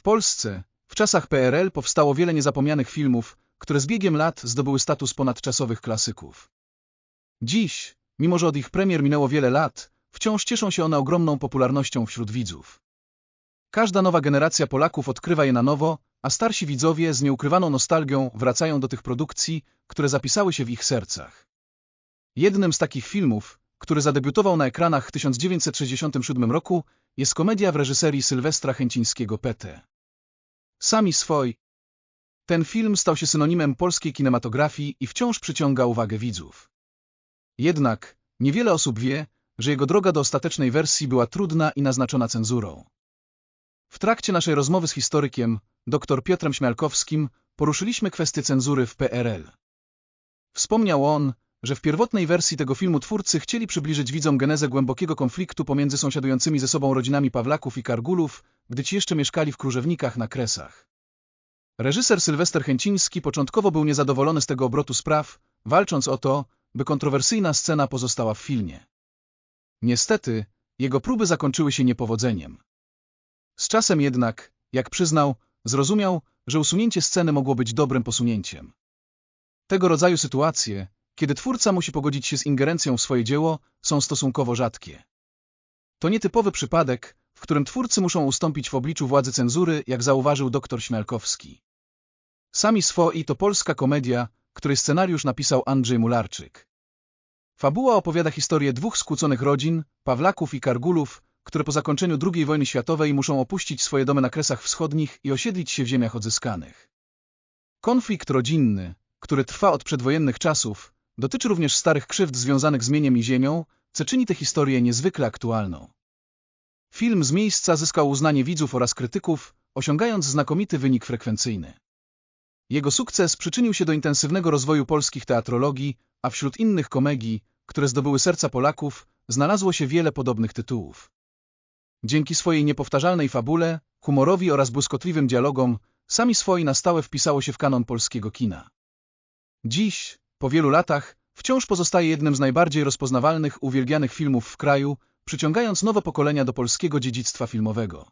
W Polsce, w czasach PRL powstało wiele niezapomnianych filmów, które z biegiem lat zdobyły status ponadczasowych klasyków. Dziś, mimo że od ich premier minęło wiele lat, wciąż cieszą się one ogromną popularnością wśród widzów. Każda nowa generacja Polaków odkrywa je na nowo, a starsi widzowie z nieukrywaną nostalgią wracają do tych produkcji, które zapisały się w ich sercach. Jednym z takich filmów, który zadebiutował na ekranach w 1967 roku, jest komedia w reżyserii Sylwestra Chęcińskiego PT. Sami swoi. Ten film stał się synonimem polskiej kinematografii i wciąż przyciąga uwagę widzów. Jednak niewiele osób wie, że jego droga do ostatecznej wersji była trudna i naznaczona cenzurą. W trakcie naszej rozmowy z historykiem, dr Piotrem Śmialkowskim, poruszyliśmy kwestię cenzury w PRL. Wspomniał on, że w pierwotnej wersji tego filmu twórcy chcieli przybliżyć widzom genezę głębokiego konfliktu pomiędzy sąsiadującymi ze sobą rodzinami Pawlaków i Kargulów, gdy ci jeszcze mieszkali w Krużewnikach na Kresach. Reżyser Sylwester Chęciński początkowo był niezadowolony z tego obrotu spraw, walcząc o to, by kontrowersyjna scena pozostała w filmie. Niestety, jego próby zakończyły się niepowodzeniem. Z czasem jednak, jak przyznał, zrozumiał, że usunięcie sceny mogło być dobrym posunięciem. Tego rodzaju sytuacje, kiedy twórca musi pogodzić się z ingerencją w swoje dzieło, są stosunkowo rzadkie. To nietypowy przypadek, w którym twórcy muszą ustąpić w obliczu władzy cenzury, jak zauważył dr Śmialkowski. Sami swoi to polska komedia, której scenariusz napisał Andrzej Mularczyk. Fabuła opowiada historię dwóch skłóconych rodzin, Pawlaków i Kargulów, które po zakończeniu II wojny światowej muszą opuścić swoje domy na Kresach Wschodnich i osiedlić się w ziemiach odzyskanych. Konflikt rodzinny, który trwa od przedwojennych czasów, dotyczy również starych krzywd związanych z mieniem i ziemią, co czyni tę historię niezwykle aktualną. Film z miejsca zyskał uznanie widzów oraz krytyków, osiągając znakomity wynik frekwencyjny. Jego sukces przyczynił się do intensywnego rozwoju polskich teatrologii, a wśród innych komedii, które zdobyły serca Polaków, znalazło się wiele podobnych tytułów. Dzięki swojej niepowtarzalnej fabule, humorowi oraz błyskotliwym dialogom, sami swoi na stałe wpisało się w kanon polskiego kina. Dziś, po wielu latach, wciąż pozostaje jednym z najbardziej rozpoznawalnych, uwielbianych filmów w kraju, przyciągając nowe pokolenia do polskiego dziedzictwa filmowego.